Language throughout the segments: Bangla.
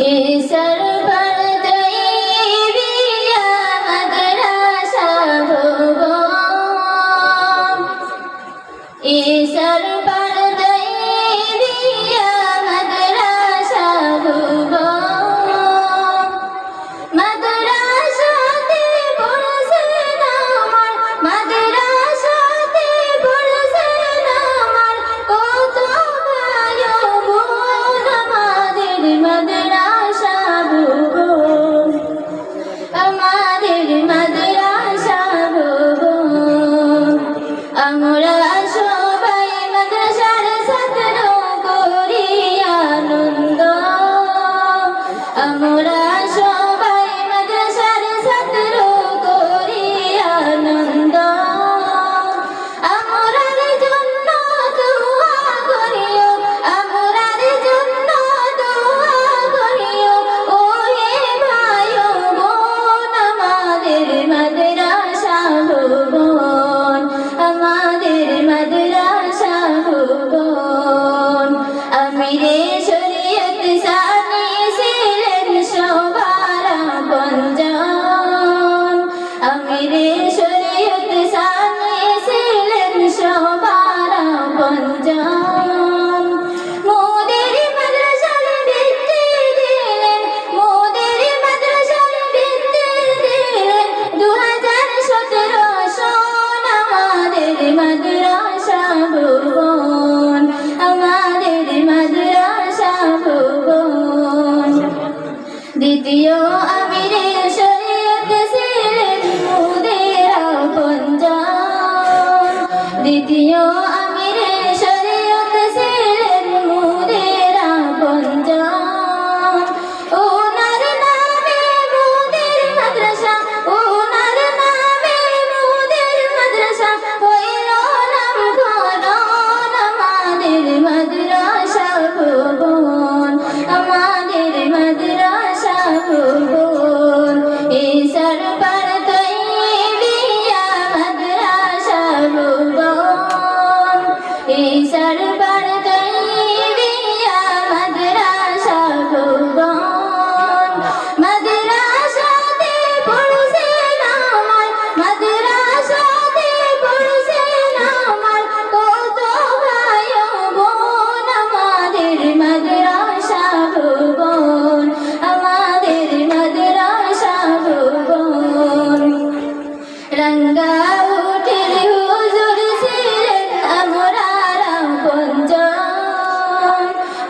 ఏ సర video. I Oh.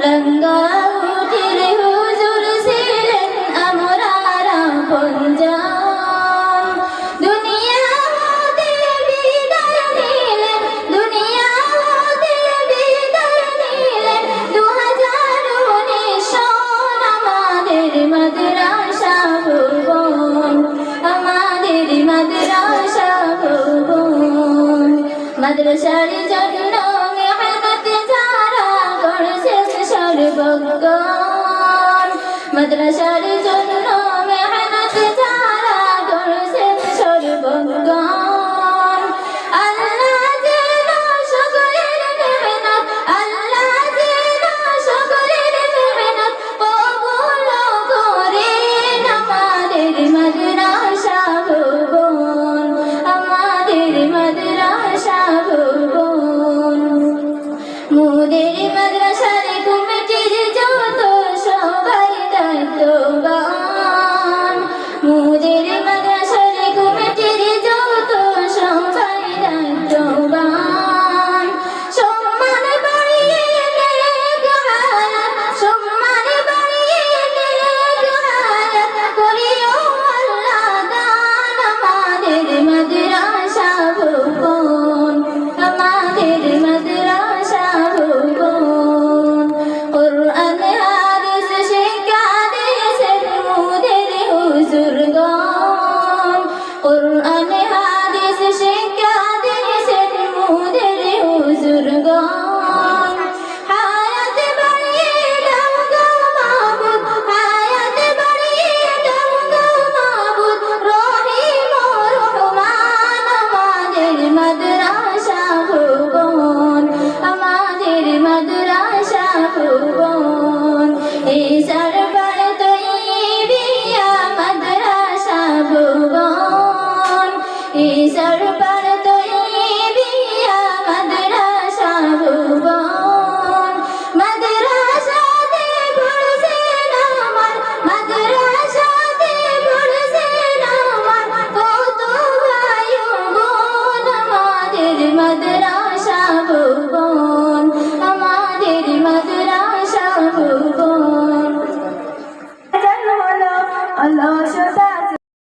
লঙ্গা উঠিলে হুজুর ছিলেন আমরার পঞ্জাম দুনিয়া হতে বিদায় নিলেন দুনিয়া হতে বিদায় নিলেন। দু আমাদের মাদ্রাসা ভুবন মাদ্রাসা মাদ্রাসার জন্য قرآن পাবো